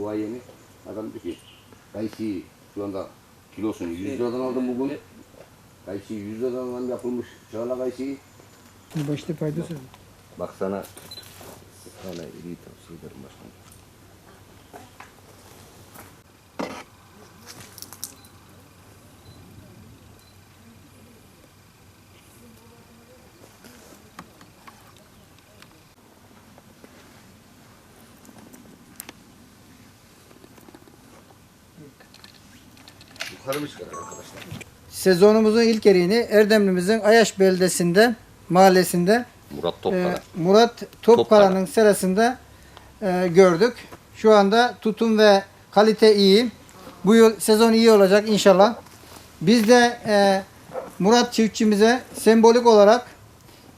duayeni. Adam diyor ki kayısı şu anda kilosunu 100 liradan aldım bugün. Kayısı 100 liradan yapılmış çağla kayısı. Başta fayda söyle. Bak sana sana iyi tavsiye ederim başkanım. Yukarı mı çıkar arkadaşlar? Sezonumuzun ilk eriğini Erdemli'mizin Ayaş beldesinde, mahallesinde Murat e, Topkara. Murat Topkara'nın serasında e, gördük. Şu anda tutum ve kalite iyi. Bu yıl sezon iyi olacak inşallah. Biz de e, Murat çiftçimize sembolik olarak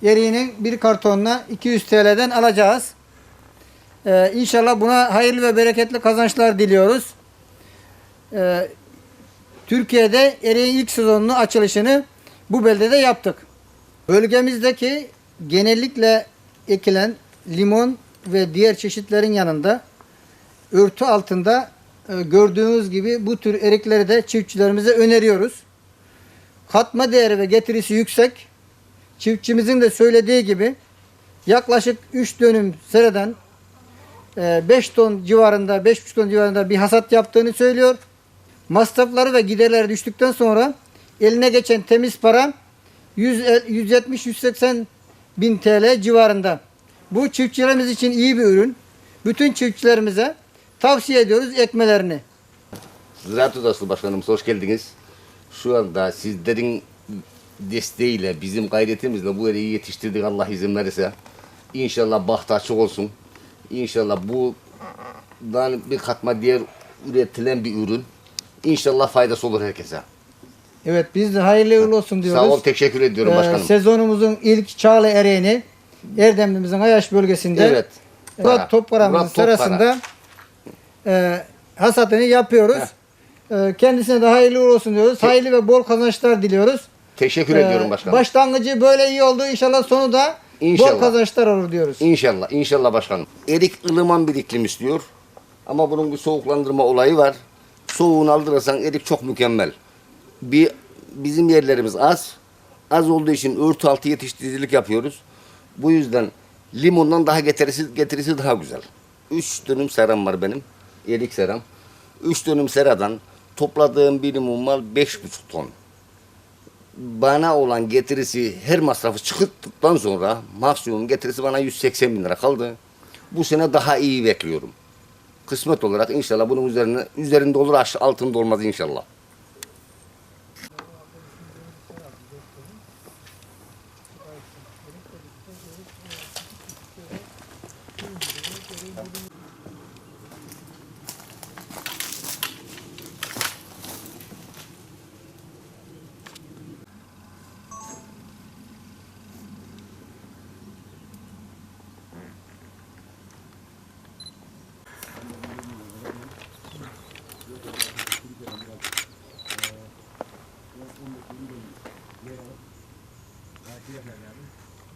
eriğinin bir kartonuna 200 TL'den alacağız. E, inşallah buna hayırlı ve bereketli kazançlar diliyoruz. Türkiye'de eriğin ilk sezonunu açılışını bu beldede yaptık. Bölgemizdeki genellikle ekilen limon ve diğer çeşitlerin yanında örtü altında e, gördüğünüz gibi bu tür erikleri de çiftçilerimize öneriyoruz. Katma değeri ve getirisi yüksek. Çiftçimizin de söylediği gibi yaklaşık 3 dönüm sereden 5 ton civarında, 5,5 ton civarında bir hasat yaptığını söylüyor. Masrafları ve giderleri düştükten sonra eline geçen temiz para 170-180 bin TL civarında. Bu çiftçilerimiz için iyi bir ürün. Bütün çiftçilerimize tavsiye ediyoruz ekmelerini. Ziraat Odası Başkanımız hoş geldiniz. Şu anda sizlerin desteğiyle, bizim gayretimizle bu eriği yetiştirdik Allah izin verirse. İnşallah bahtı açık olsun. İnşallah bundan bir katma değer üretilen bir ürün. İnşallah faydası olur herkese. Evet biz de hayırlı uğurlu olsun diyoruz. Sağ ol, teşekkür ediyorum Ee, başkanım. sezonumuzun ilk Çağla Ereğini Erdemli'mizin Ayaş bölgesinde Evet. Murat Topkara. sırasında e, hasatını yapıyoruz. E, kendisine de hayırlı uğurlu olsun diyoruz. Hayırlı ve bol kazançlar diliyoruz. Teşekkür Ee, ediyorum başkanım. Başlangıcı böyle iyi oldu. İnşallah sonu da İnşallah. bol kazançlar olur diyoruz. İnşallah, inşallah başkanım. Erik ılıman bir iklim istiyor. Ama bunun bir soğuklandırma olayı var. Soğuğunu aldırırsan erik çok mükemmel. Bir bizim yerlerimiz az. Az olduğu için örtü altı yetiştiricilik yapıyoruz. Bu yüzden limondan daha getirisi, getirisi daha güzel. Üç dönüm seram var benim. Erik seram. Üç dönüm seradan topladığım bir limon mal beş buçuk ton bana olan getirisi her masrafı çıktıktan sonra maksimum getirisi bana 180 bin lira kaldı. Bu sene daha iyi bekliyorum. Kısmet olarak inşallah bunun üzerine üzerinde olur altında olmaz inşallah. Thank you.